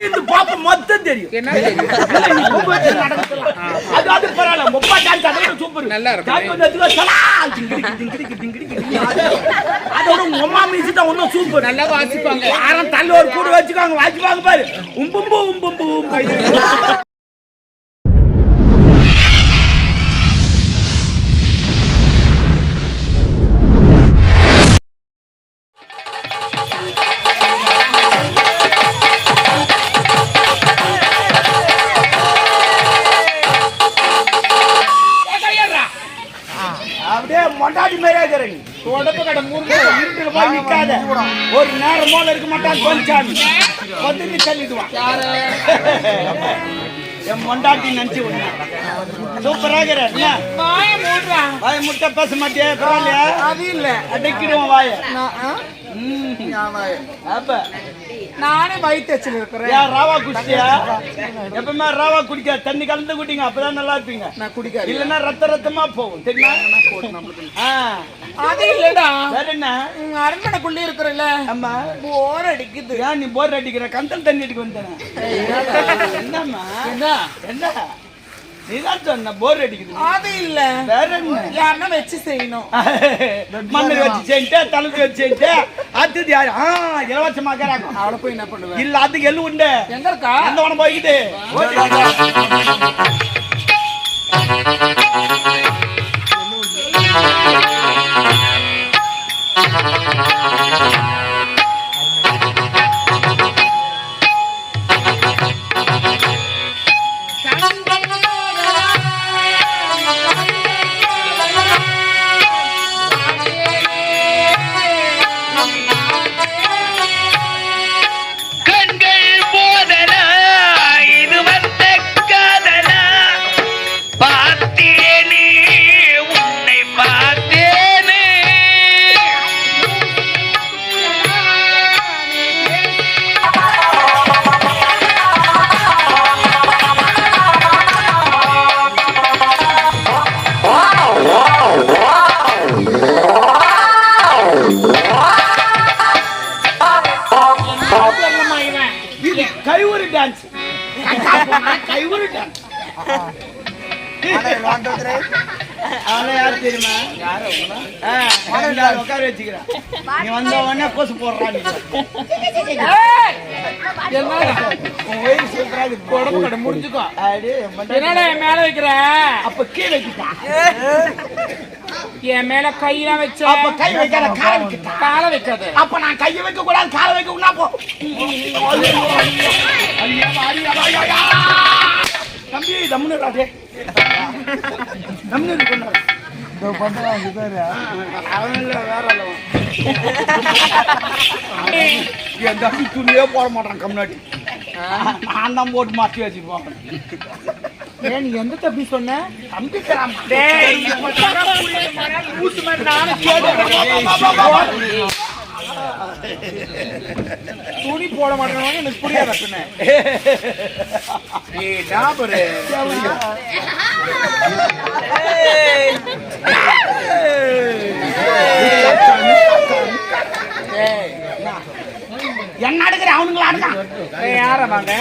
இந்த பாப்பா மொத்தம் தெரியும் என்ன தெரியும்? அது அது பரவாயில்ல. விட super. நல்லா இருக்கும். dance வந்து அதுக்கு சலா. அதோட music தான் இன்னும் super. நல்லா வாசிப்பாங்க யாரும் தள்ளி ஒரு கூடு வச்சுக்காங்க வாசிப்பாங்க பாரு உம்பும்பு உம்பும்பு உம்பு. இருட்டுல போய் நிக்காத. ஒரு நேரம் போல இருக்க மாட்டான் கொஞ்சாமி வந்து தள்ளிடுவான். என் மொண்டாட்டி நினைச்சு விடுங்க சூப்பராக வாய முட்டை பேச மாட்டியா? பரவாயில்லையா? அது இல்ல. அடைக்கிடுவோம் வாய. நான், ஆ? என் வாய. அப்ப நானே வயிற்றுச்சல் இருக்கிறேன். ஏன் ராவா குடிச்சியா? எப்பவுமே ராவா குடிக்க தண்ணி கலந்து குடிங்க அப்பதான் நல்லா இருப்பீங்க. நான் குடிக்காது. இல்லன்னா ரத்த ரத்தமா போகும் தெரியுமா? அது இல்லடா. வேற என்ன? உங்க அரண்மனைக்குள்ளே இருக்கிறல்ல ஆமா. போர் அடிக்குது. ஏன் நீ போர் அடிக்கிற? கந்தல் தண்ணி அடிக்க வந்தேன். என்னம்மா? என்ன? என்ன? நீதான் சொன்ன போர் அடிக்குது. அது இல்ல. வேற என்ன? யாருன்னா வச்சு செய்யணும். மண்ணு வச்சு செஞ்சு தழுத்து வச்சு செஞ்சு அடுத்தது யாரு? ஆ இலவசமா கேறாங்க அவளை போய் என்ன பண்ணுவேன் இல்ல அதுக்கு எள்ளு உண்டு. எங்க இருக்கா? எந்த உடம்பு போய்க்குது கண்கள் உட்கார வச்சுக்கிறேன். நீ வந்த உடனே கொசு போடுறான் கடை முடிஞ்சுக்கோ. என்னடா என் மேல வைக்கிற? அப்ப கீழே வைக்கிட்டா. என் மேல கையெல்லாம் வச்ச? அப்ப கை வைக்காத காலை வைக்கிட்டா. கால வைக்காது. அப்ப நான் கையை வைக்க கூடாது காலை வைக்க போ ஐயோ. தம்பி தம்முன்னு இருடா, டேய். தம்முன்னு இல்ல, வேற ஆளு அவன். என் தம்பி துணியே போட மாட்டான் கம்நாட்டி நான் தான் போட்டு மாற்றி வச்சுருப்பான் ஏன் நீ எந்த தப்பி சொன்ன? தம்பி. துணி போட மாட்டேன்னு எனக்கு புரியாத பின்ன? ஏய், டாபரு. ஏய், என்ன அடுக்கிற அவனுங்களா அடுக்கான் யார வாங்க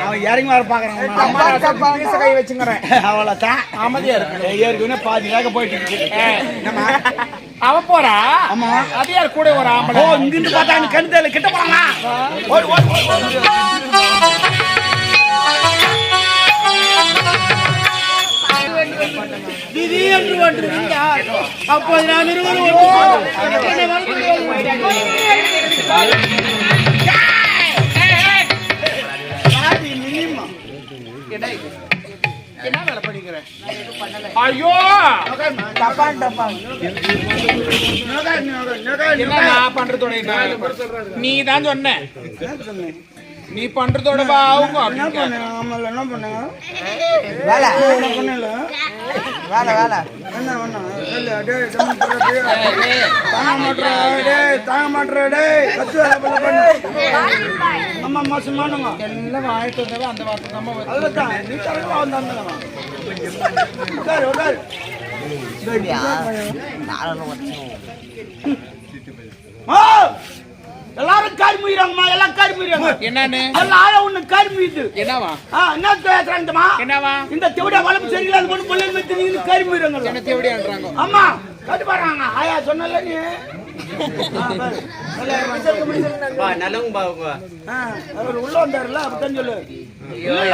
அவன் இறங்கி வர பாக்குறான் கை வச்சுங்கிறேன். அவ்வளவுதான். அமைதியா இருக்கு ஏற்கனவே பாதி வேக போயிட்டு இருக்கு அவ போறா? ஆமா. அது யார் கூட ஒரு ஓ ஆம்பளை இங்கிருந்து பார்த்தா எனக்கு கண் தெரியல கிட்ட போலாமா? அப்போது இருவரும் என்னை வேலை ஐயோ டப்பான், டப்பான். நகை. நான் பண்றதோட என்ன? நீ தான் சொன்ன? நீ பண்றதோட வா அவங்க என்ன பண்ணேன்? ஆமால்ல, என்ன? என்ன பண்ணல? என்ன பண்ண? சொல்லு, டேய், தம்பி, போடா, டேய். தாங்க மாட்றா, டேய், தாங்க மாட்றா, டேய். கத்து வேலை போல பண்ணு. அம்மா, மோசமானவங்க. எல்லாம் வாங்கிட்டு வந்தாலும் அந்த வார்த்தை தான் வருது. அதுதான், நீ தரவா வந்தாங்க. உட்காரு, உட்காரு. மா எல்லாரும் காரி முயிறாங்கம்மா எல்லாம் காரி முயிறாங்க. என்னன்னு? எல்லாம் ஆயா ஒண்ணு காரி முயிது என்னவா? ஆ என்ன பேசுறாங்கம்மா என்னவா? இந்த தெவிட வளம் சரியில்லை அது பொண்ணு நீங்க காரி முயிறாங்க என்ன தேவடியான்றாங்க? அம்மா கட்டு பாருங்க ஆயா சொன்னல நீ? அவர் உள்ள வந்தாருல சொல்லு.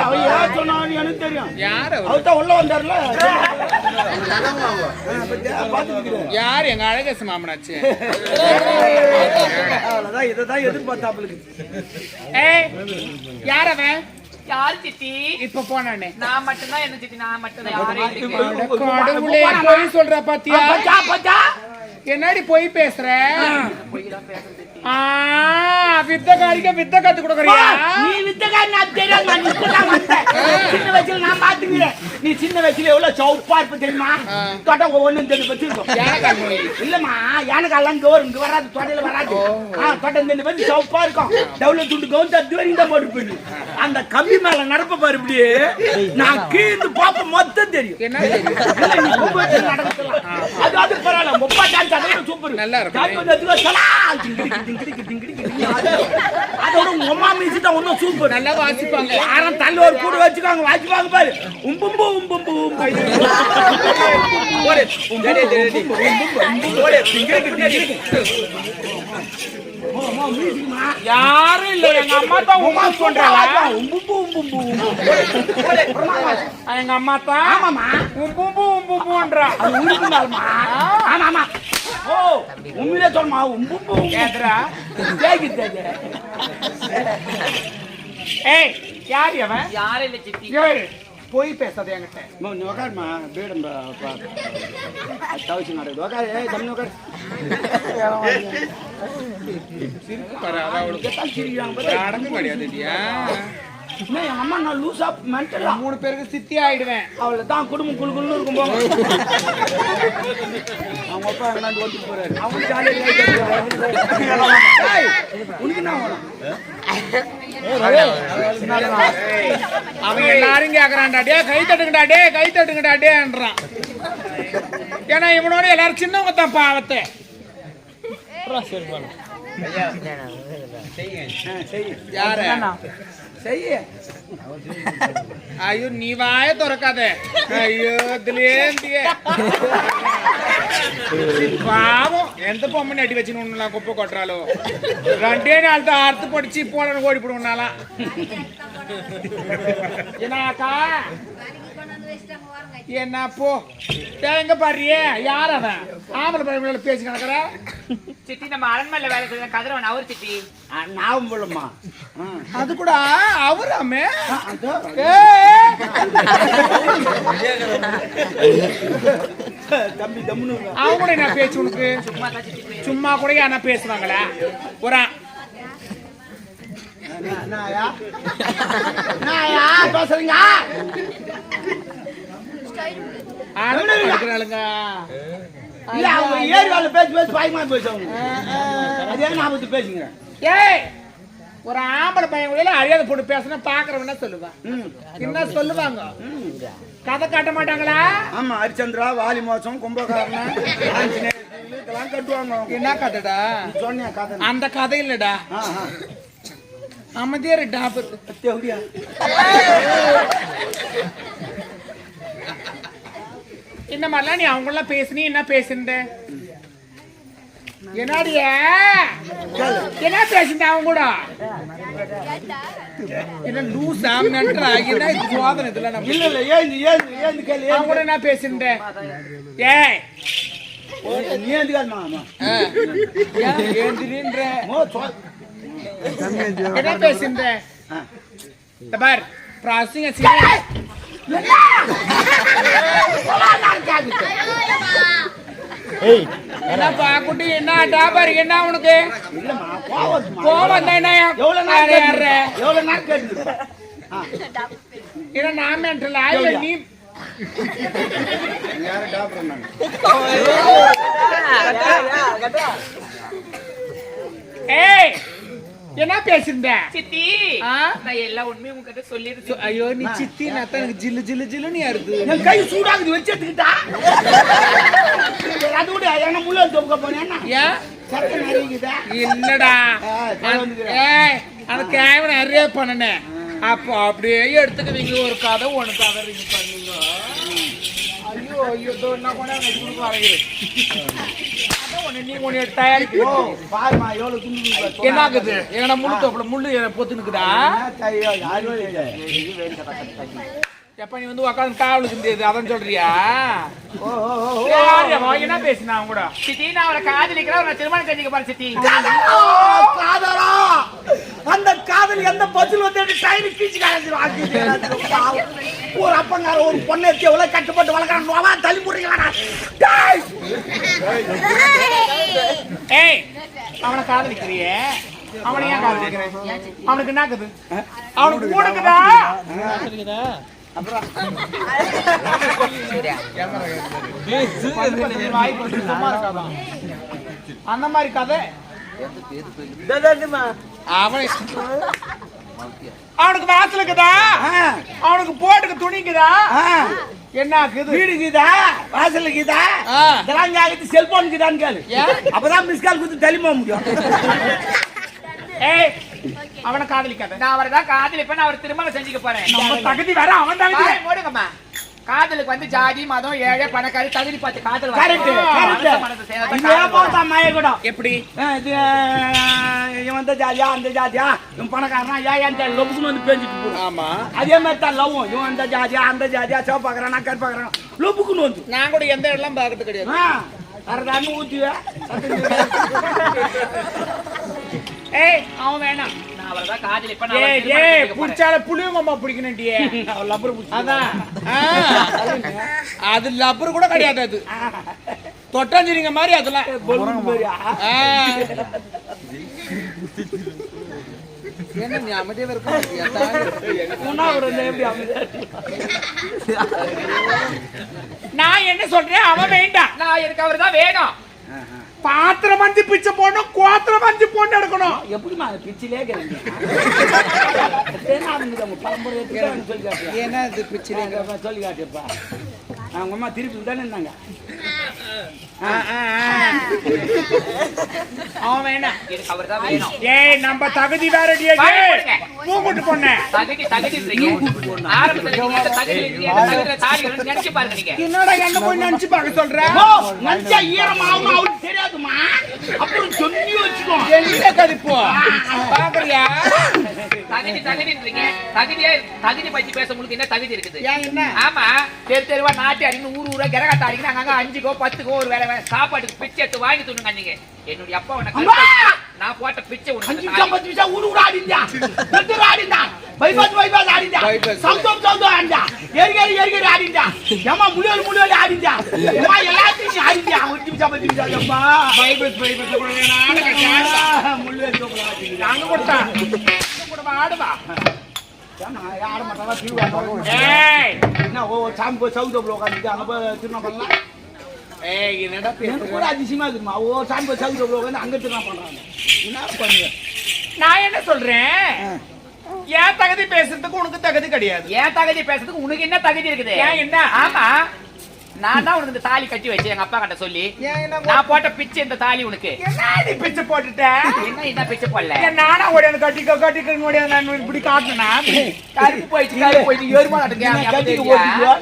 அவர் யார் சொன்னான்னு எனக்கு தெரியும். யார் அவர்? அவர். தான் உள்ள வந்தாருல பாத்துக்கிறேன் யார் எங்க அழகேச மாமனாச்சு? அவ்வளவுதான் இதை தான் எதிர்பார்த்தாப்புலுக்கு ஏய் யார் அவன்? யார் சித்தி? இப்ப போனானே. நான் மட்டும்தான் என்ன சித்தி நான் இல்லைங்க. கடவுளே போய் சொல்ற பாத்தியா? என்னடி போய் பேசுற? ஆ வித்தகாரிக்க வித்த கத்து கொடுக்கறியா? நீ வித்தகாரி நான் தெரியாது நான் இப்பதான் வந்தேன் சின்ன வயசுல நான் பாத்துக்கிறேன் நீ சின்ன வயசுல எவ்வளவு சவுப்பா இருப்ப தெரியுமா? தொட்டம் ஒண்ணு தெரிஞ்சு வச்சிருக்கோம். இல்லம்மா இங்க வரும். இங்க வராது தொடையில வராது. தொட்டை இந்த மாதிரி சவுப்பா இருக்கும். டவுல துண்டு கவுந்து அது வரைக்கும் தான் போட்டு போயிடு அந்த கம்பி மேல நடப்ப பாரு இப்படி. நான் கீழ்ந்து பாப்ப மொத்தம் தெரியும். நடக்கலாம். அது அது பரவாயில்ல. முப்பா டான்ஸ் சூப்பர். நல்லா இருக்கும். டான்ஸ் வந்து அதுக்கு அது- அதோட உங்க அம்மா மியூசி தான் இன்னும் சூப்பர் நல்லா வாசிப்பாங்க. யாரும் தள்ளி ஒரு கூட வச்சுக்காங்க. வாசிப்பாங்க பாரு. உம்பும்பு உம்பும்பு உம்பு ஓடு டேடி டேடி ஓடு டிங்கிரி யாரும் இல்ல எங்க அம்மா தான் உமா சொல்றாங்க உம்பும்பு உம்பும்பு எங்க அம்மா தான் ஆமாமா உம்பும்பு உம்பும்புன்றா அது உருக்குனாலுமா ஆமா ஆமா ஓ. உண்மையிலே சொல்லுமா உம்பும்பு ஏதுடா தேக்கி தேக்கு ஏய் யார் அவன் யாரும் இல்ல சித்தி? ஏய் போய் பேசாத என்கிட்ட. நீ உக்காருமா. பீடம் தவிச்சு நடக்குது. உக்காரு. ஏய் தம்பி உக்காரு. சிரிப்பு பாரு அதான் அவளுக்கு சிரிக்கிறாங்க. என்ன எங்க அம்மா நான் லூசா மென்டலா மூணு பேருக்கு சித்தி ஆயிடுவேன். அவளை தான் குடும்பம் குழு குழுன்னு இருக்கும் போங்க. அவங்க அப்பா எங்கனாந்து ஓட்டிட்டு போறாரு. அவங்க ஜாலியாக உனக்கு என்ன வேணும் அவன் எல்லாரும் கேக்குறான்டா டே கை தட்டுங்கடா டே கை தட்டுங்கடா டேன்றான். ஏன்னா இவனோட எல்லாரும் சின்னவங்க தான் பாவத்தை. யாரு? செய்ய ஐயோ நீ வாய திறக்காத ஐயோ இதுலேந்திய பாவம் எந்த பொம்மை அடி வச்சுன்னு ஒண்ணுலாம் குப்பை கொட்டுறாலோ ரெண்டே நாள் தான் அறுத்து படிச்சு போன ஓடி போடுவோம்னாலாம் என்னக்கா என்ன போ டேய், எங்க பாருறியே யார் அவன் ஆம்பளை பையன் பேசி கிடக்குற சித்தி நம்ம அரண்மனையில வேலை செய்யற கதிரவன் அவர் சித்தி ஞாபகம் போலம்மா அது கூட அவராமே தம்பி இருக்கா. அவங்க கூட என்ன பேச்சு உனக்கு? சும்மா கூட என்ன பேசுவாங்களா? ஒரு பேசுறீங்க? இல்ல அவங்க ஏறி வேலை பேசி பேசி பயமா பேச அவங்க அதே ஞாபகத்து பேசுங்க ஏய். ஒரு ஆம்பளை பையன் கூட அறியாத போட்டு பேசினா பாக்குறவன் சொல்லுவான் என்ன சொல்லுவாங்க? கதை காட்ட மாட்டாங்களா? ஆமா ஹரிச்சந்திரா வாலி மோசம் கும்பகாரணம் இதெல்லாம் கட்டுவாங்க. என்ன கதைடா? சொன்னியா கதை? அந்த கதை இல்லடா. அமைதியா டாபர் தேவடியா இந்த மாதிரிலாம் நீ அவங்க எல்லாம் பேசுனி என்ன பேசுன என்னடிய என்ன அவங்க கூட என்ன லூசா நன்றா என்ன சோதனை இதுல நம்ம இல்ல இல்ல ஏந்து ஏந்து ஏந்து கேளு அவங்க கூட என்ன ஏய் நீ ஏந்திரின்ற பார் ப்ராசஸிங் சீரியஸ் என்ன டாபர் என்ன உனக்கு? கோவம் தான் என்ன எவ்வளவு நாள்? கேட்டு எவ்வளவு நாள் கேட்டு நீ ஏய் என்ன பேசிருந்த? சித்தி? நான் எல்லா உண்மையும் உங்ககிட்ட சொல்லிருச்சு ஐயோ நீ சித்தி நான் எனக்கு ஜில்லு ஜில்லு ஜில்லுன்னு யாருது என் கை சூடாகுது வச்சு எடுத்துக்கிட்டா? அது கூட என்ன முள்ள தொங்க போனேன்னா ஏன் சட்டை நிறையுதா இல்லடா. ஏய் அந்த கேமரா நிறைய பண்ணனே. அப்போ அப்படியே எடுத்துக்குவீங்க ஒரு கதை ஒன்று கதை நீங்க பண்ணுங்க ஐயோ ஐயோ இதோ என்ன கொண்டா கொடுக்க வரைகிறது அதான் ஒண்ணு நீ ஒன்று ஓ தயாரிக்க பாருமா எவ்வளவு துண்டு துண்டு பாரு. என்ன ஆகுது எங்கடா முள்ளு தோப்புல முள்ளு பொத்துனுக்குதா என்ன. எப்ப நீ வந்து உட்காந்து காவலுக்கு இருந்தது அதான் சொல்றியா? என்ன பேசினா அவன் கூட? சித்தி நான் அவரை காதலிக்கிறேன் நான் திருமணம் செஞ்சுக்க போறேன் சித்தி. காதலா, காதலா. அந்த காதல் எந்த பதில் வந்து டைம் கீச்சு ஒரு அப்பங்கார ஒரு பொண்ணை எடுத்து எவ்வளவு கட்டுப்பட்டு வளர்க்கறான்? தள்ளி போடுறீங்களா ஏய் அவனை காதலிக்கிறியே? அவனை ஏன் காதலிக்கிறேன்? அவனுக்கு என்னக்குது அவனுக்கு கூடுக்குதா வாய் போட்டு இருக்காதான். அந்த மாதிரி கதை அவன் அவனுக்கு வாசலுக்குதா அவனுக்கு போட்டுக்கு துணிக்குதா என்ன ஆகுது வீடுக்குதா வாசலுக்குதா ஆ. இதெல்லாம் கேக்குது செல்போனுக்குதான்னு கேளு ஏன்? அப்பதான் மிஸ் கால் கொடுத்து தள்ளி போக முடியும் ஏய் அவனை காதலிக்காத. நான் அவரை தான் காதலிப்பேன் அவர் திருமணம் செஞ்சுக்க போறேன். நம்ம தகுதி வேற அவன் தகுதி வாயை மூடுங்கம்மா. காதலுக்கு வந்து ஜாதி மதம் ஏழை பணக்காரி தகுதி பார்த்து காதல் கரெக்ட் எப்படி? இவன் இந்த ஜாதியா அந்த ஜாதியா? இவன் பணக்காரனா ஏன் லொப்புக்குன்னு வந்து பேஞ்சிட்டு போகும் ஆமா. அதே மாதிரி தான் லவ்வும் இவன் இந்த ஜாதியா அந்த ஜாதியா சிவப்பாக்குறானா கருப்பாக்குறான் லொப்புக்குன்னு வந்து நான் கூட எந்த இடம்லாம் பார்க்கறது கிடையாது. அரைதான்னு ஊத்துவேன் ஏய் அவன் வேணாம். நான் அவரை தான் நான் அவரை ஏய் ஏய். புடிச்சால புளியங்கம்மா பிடிக்கணும்டியே லப்பர் பிடிச்சி அதான். ஆ. அது லப்பர் கூட கிடையாது அது. தொட்டாஞ்சிரிங்க மாதிரி அதெல்லாம். என்ன நீ அமைதியாக இருக்க நான் என்ன சொல்றேன்? அவன் வேண்டாம். நான் எனக்கு அவர் தான் வேணும். பாத்திரம் மஞ்சு பிச்சை போடணும் கோத்திரம் மஞ்சு போட்டு எடுக்கணும். எப்படிமா அது பிச்சிலே ஏன்னா இது பிச்சை சொல்லி காட்டுப்பா அவங்க அம்மா திருப்பி தானே இருந்தாங்க அவன் வேணாம் எனக்கு அவர் தான் வேணும். ஏய் நம்ம தகுதி. மூக்குட்டு பொண்ணு. தகுதி தகுதி ஆரம்பத்துல நீங்க இந்த தகுதி இருக்கு, இந்த தகுதியில தாலி கட்டணும்னு நினைச்சு பாருங்க நீங்க. என்னடா என்ன போய் நினைச்சு பார்க்க சொல்ற? ஓ, நஞ்சா ஈரமாகும் அவளுக்கு தெரியாதுமா? அப்புறம் சொல்லி வச்சுக்கோ. எங்க பாக்குறியா? தகுதி தகுதின்றீங்க. தகுதியே தகுதி பத்தி பேச உங்களுக்கு என்ன தகுதி இருக்குது? ஏன் என்ன? ஆமா தெரு தெருவா நாட்டி அடிக்கணும் ஊர் ஊரா கிரகத்தை அடிக்கணும் அங்கங்க அஞ்சுக்கோ பத்துக்கோ ஒரு வேலை வேலை சாப்பாட்டுக்கு பிச்சை எடுத்து வாங்கி துணுங்க நீங்க என்னுடைய அப்பா உனக்கு! நான் போட்ட பிச்சை அஞ்சு உனக்கு நிமிஷம் பத்து நிமிஷம் ஊரு ஊரு ஆடிந்தா நெத்தூர் ஆடிந்தா பைபாஸ் பைபாஸ் ஆடிந்தா. சவுதம் சவுதம் ஆடிந்தா எரிகரி எரிகரி ஆடிந்தா ஏமா முழியல் முழியல் ஆடிந்தா ஏமா எல்லாத்தையும் நீ ஆடிந்தா ஒரு நிமிஷம் பத்து நிமிஷம் கூட முழியல் சோப்புல ஆடிந்தா அங்க கொடுத்தா கூட ஆடுவா ஆட மாட்டாங்க ஏய் என்ன ஓ சாமி போய் சவுதம் உட்காந்துட்டு அங்க போய் திரும்ப பண்ணலாம் எனக்கு கூட அதிசயமா இருக்குமா? ஓ சாமி போய் சவுதம் உட்காந்து அங்க திரும்ப பண்றாங்க. என்ன பண்ணுவேன் நான் என்ன சொல்றேன்? ஏன் தகுதி பேசுறதுக்கு உனக்கு தகுதி கிடையாது? ஏன் தகுதி பேசுறதுக்கு உனக்கு என்ன தகுதி இருக்குது? ஏன் என்ன? ஆமா. நான் தான் உனக்கு இந்த தாலி கட்டி வச்சேன் எங்க அப்பா கிட்ட சொல்லி நான் போட்ட பிச்சை இந்த தாலி உனக்கு என்ன நீ பிச்சை போட்டுட்ட என்ன என்ன பிச்சை போடல நானா ஓடியாந்து கட்டிக்க கட்டிக்க ஓடியாந்து நான் இப்படி காட்டுனா கருப்பு போயிடுச்சு கருப்பு போயிடுச்சு எருமாடு கட்டிக்கு? ஓட்டிக்குவா?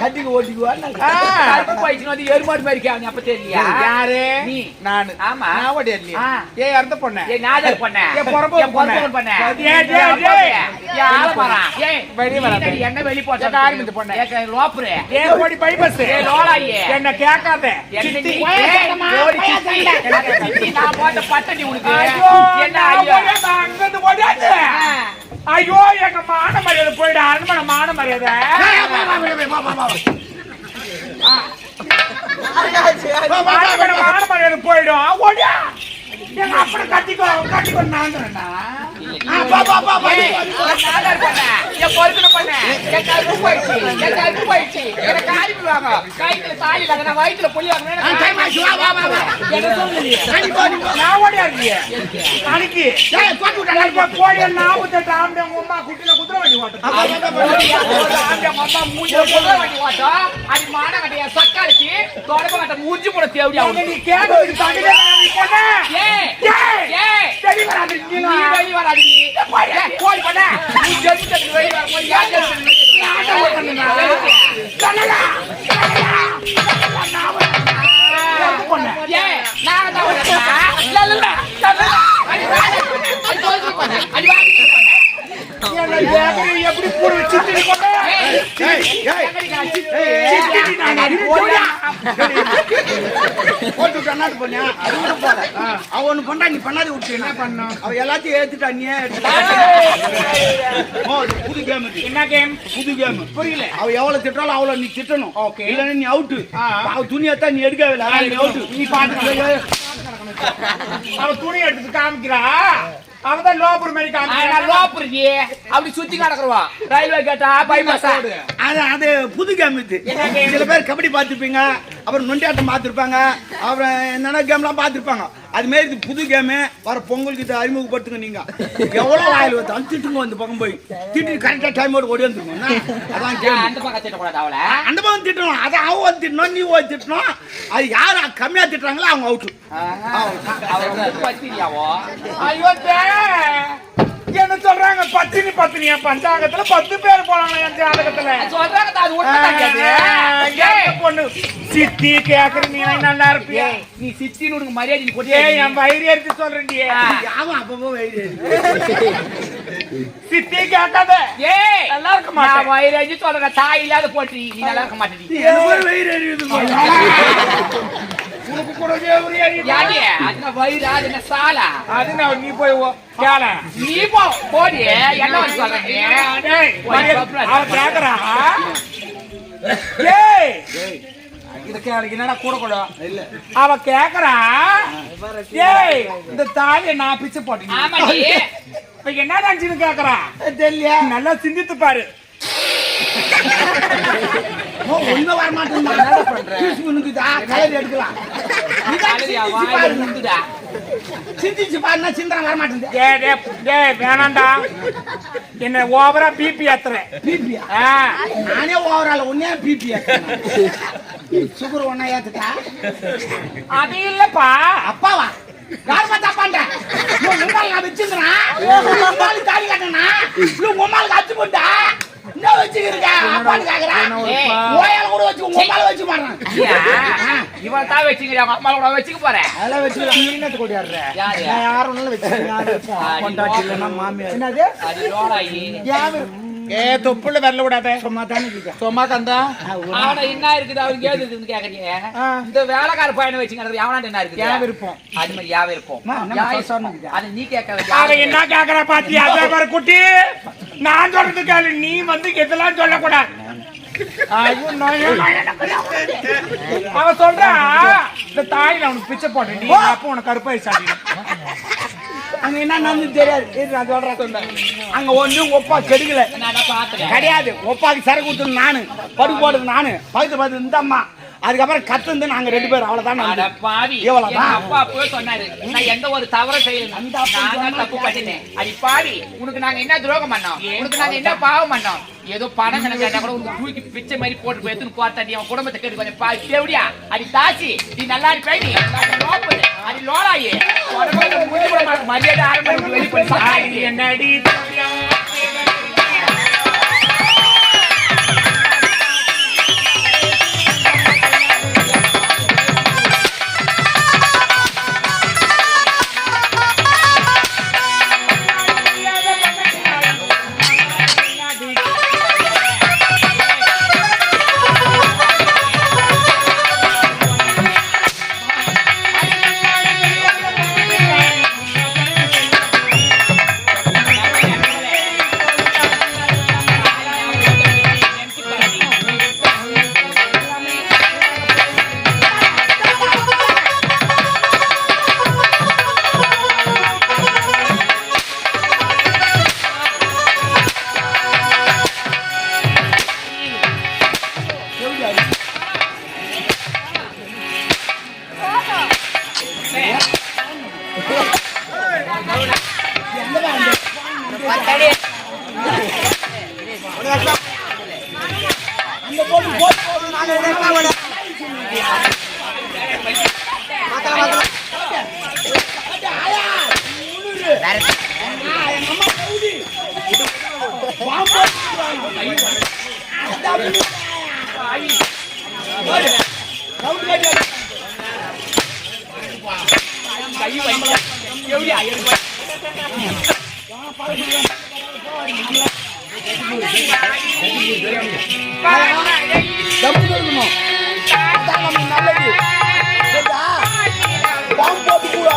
கட்டிக்கு ஓட்டிக்குவா. கருப்பு போயிடுச்சுன்னு வந்து எருமாடு மாதிரி அவன் அப்ப தெரியலையா? யாரு நீ. நானு ஆமா. நான் ஓடியாதுலையே ஆ. ஏய் இறந்த பொண்ணு ஏய், நான் தான் பண்ணேன். என் பிறப்பு. ஏய், டேய், என் டேய். பிறப்பு. என் ஆளை. ஏய், வெளிய. என்னடி என்ன வெளிய போட்ட? என் ஆரம்பித்து பொண்ணு. ஏய், லோப்பரு. ஏய் ஓடி பைபஸ் லோலாயி. என்ன கேட்காத. ஐயோ எங்க மான மரியாதை போயிடு. அரண்மனை மான மரியாதை. மான மரியாதை போயிடும் ஓடியா. எங்க அப்பனை கட்டிக்கோ கட்டிக்கோ நான் பா, ஏய், என் நாடார் பண்ண, என் பொறுக்கன எனக்கு காரி விடுவாங்க. தாலி இல்லாத, நான் வயித்துல புலி நான் ஓடியா இருக்கியே அன்னைக்கு இப்ப போய் நாற்பத்தெட்டு ஆம்பளை உங்க அம்மா குட்டியில குதிரை வண்டி ஓட்டுது மூஞ்சில குதிரை வண்டி ஓட்டும். அடி மானங்கட்டைய சக்காளிக்கு, தொடப்ப கட்ட மூஞ்சி போட தேவையா நீ உனக்கு? கேட்டதுக்கு தகுதியா நீ பொண்ணு ஏய், பண்ண. நீ ஜென்மத்துக்கு வெளிய போய் யார் ஜென்மத்துக்கு நான் என்ன பண்ணுனா? சொல்லடா ஏய், நான் தான் வரேன்னா? இல்ல, இல்ல, இல்ல. சொல்லல. அடி வாங்க. அடி தோல்வி பண்ண. அடி வாங்க பண்ண. என்ன கேக்குறீ, எப்படி பூடு சித்திரி கொண்டு ஏய், ஏய், ஏய், எங்கடி நான் சித்தி? சித்திரி நான் அடி போடியா போட்டு விட்டு அண்ணாட்டு போனியா? அது கூட போல. அவ ஒண்ணு பண்றா, நீ பண்ணாத விட்டு என்ன பண்ணணும்? அவ எல்லாத்தையும் ஏத்துட்டா, நீ புது இது. என்ன கேம் புது game. புரியல அவ எவ்வளவு திட்டுறாலும் அவ்வளவு நீ திட்டணும் Okay. இல்லன்னா நீ அவுட் ஆ. அவ துணி எடுத்தா நீ எடுக்கவே இல்லை அதான் நீ பாத்துக்க அவ துணி எடுத்து காமிக்கிறா அவதான் லோபர் மாதிரி ஆ, நான் காமிக்கிறா லோப்புருதி. அப்படி சுத்தி கிடக்குறவா? ரயில்வே கேட்டா பைபாஸா? அது அது புது கேம் இது. சில பேர் கபடி பார்த்துருப்பீங்க அப்புறம் நொண்டியாட்டம் பார்த்துருப்பாங்க அப்புறம் என்னென்ன கேம்லாம் பார்த்துருப்பாங்க. அது மாரி இது புது கேமு வர பொங்கலுக்கு இதை அறிமுகப்படுத்துங்க நீங்க. எவ்வளோ வாயில் வந்து அந்த திட்டுங்க அந்த பக்கம் போய். திட்டு கரெக்டாக டைமோட ஓடி வந்துருங்க. அதான் கேம் அந்த பக்கம் திட்டக்கூடாது அவளை. அந்த பக்கம் திட்டணும். அதை அவ வந்து திட்டணும் நீ ஓடி திட்டணும். அது யார் கம்மியாக திட்டுறாங்களோ அவங்க அவுட்டு ஐயோ என்ன சொல்றாங்க. பத்தினி பத்தினியா பஞ்சாங்கத்துல பத்து பேர் போறாங்க என் ஜாதகத்துல. சொல்றாங்க அது ஏய், பொண்ணு. சித்தி கேக்குற நீ நல்லா இருப்பியா? நீ சித்தின்னு உனக்கு மரியாதை நீ ஏய் கொட்டியே என் வயிறு எடுத்து சொல்றேன்டி. ஆ. அவன் அப்பப்போ வெயிட் சித்தி கேட்காத ஏய். நல்லா இருக்க மாட்டேன். நான் வயிறு சொல்றேன் தாய் இல்லாத போட்டு நீ நல்லா இருக்க மாட்டேன் எனக்கு வெயிட் எரியுது உனக்கு கூட வேவுரி எரியுதா? யாரு அந்த வயிறு அது என்ன சாலா. அது நான் நீ போய் ஓ- கேள. நீ போ போடி என்ன வந்து சொல்றேன் நீ? டேய், போய் surprise. அவ கேக்குறா? டேய் இது கேளு என்னடா கூட கூட? இல்ல. அவ கேக்குறா? டேய் இந்த தாலியை நான் பிச்சு போட்டேன். ஆமாடி. இப்ப என்ன நினைச்சுன்னு கேக்குறா? தெரியல நல்லா சிந்தித்து பாரு. ஒண்ணு வர மாட்டேன் எடுக்கலாம். சிந்திச்சு பாருன்னா சிந்தனை வர டேய் வேணாம்டா என்ன ஓவரா பிபி ஏத்துற பிபியா ஆ. நானே ஓவரால் ஒன்னே பிபி சுகர் ஒன்னா ஏத்துட்டா அது இல்லப்பா. அப்பாவா? யார் பார்த்தா பண்ற உன் முன்னாள் நான் வச்சிருந்தா தாலி கட்டனா உன் உமாளுக்கு அச்சு போட்டா? என்ன வச்சுக்கிறீங்க அப்பான்னு கேக்குறேன் ஏய், ஓயால கூட வச்சு உங்க உமால வச்சு மாறேன் ஐயா, இவன் தான் வச்சுக்கிறியா உங்க அம்மா கூட வச்சுக்க போறேன். அதெல்லாம் வச்சுக்கலாம் என்னத்து கொடியாடுற யாரு? நான் யாரும் ஒண்ணும் வச்சுக்கிறேன் ஆ, நீ கொண்டாட்டி வா. இல்லைன்னா மாமியார் என்னது? அது லோடாயி ஏ தொப்புள்ள வரல விடாத. சும்மா தானே சும்மா கந்தா என்ன இருக்குது? ஏது இருக்குன்னு கேக்குறீங்க. இந்த வேலைக்கார பையனை வச்சுக்கிறது எவனாண்ட என்ன இருக்குது? யா விருப்பம். அது மாதிரி யா விருப்பம் அம்மா, நம்ம யா சொ- சொன்னது. அது நீ கேட்க அவ வேண்டிய என்ன கேக்குறா பாத்தியா? பாரு குட்டி. நான் சொல்றது கேளு நீ வந்து இதெல்லாம் சொல்லக்கூடாது. அவ சொல்றா இந்த தாயில அவனுக்கு பிச்சை போட்டு நீ அப்ப உனக்கு கருப்பாய் சாடி அங்க என்ன நடந்து தெரியாது. நான் சொல்றேன். சொன்னேன் அங்க ஒண்ணு ஒப்பா கெடுக்கல. கிடையாது. ஒப்பாக்கு சரக்கு ஊத்துறது நானு. படுக்கு போடுறது நானு. பக்கத்து பார்த்து இந்த அம்மா. அதுக்கப்புறம் கத்துந்து நாங்க ரெண்டு பேரும் அவ்வளவுதான். பாவி. எவ்வளவுதான்? அப்பா அப்பவே சொன்னாரு நான் எந்த ஒரு தவறு செய்யல தான் தப்பு பண்ணிட்டேன். அடி பாவி உனக்கு நாங்க என்ன துரோகம் பண்ணோம்? உனக்கு நாங்க என்ன பாவம் பண்ணோம்? ஏதோ பணம் கணக்கு கூட உனக்கு தூக்கி பிச்சை மாதிரி போட்டு போய் எடுத்துன்னு போட்டாடி அவன் குடும்பத்தை கேட்டு கொஞ்சம் தேவடியா அடி தாசி நீ நல்லா இருப்பே நீ அடி லோலாயி. மரியாதை என்னடி அந்த நல்லது பாம்பு போட்டு கூட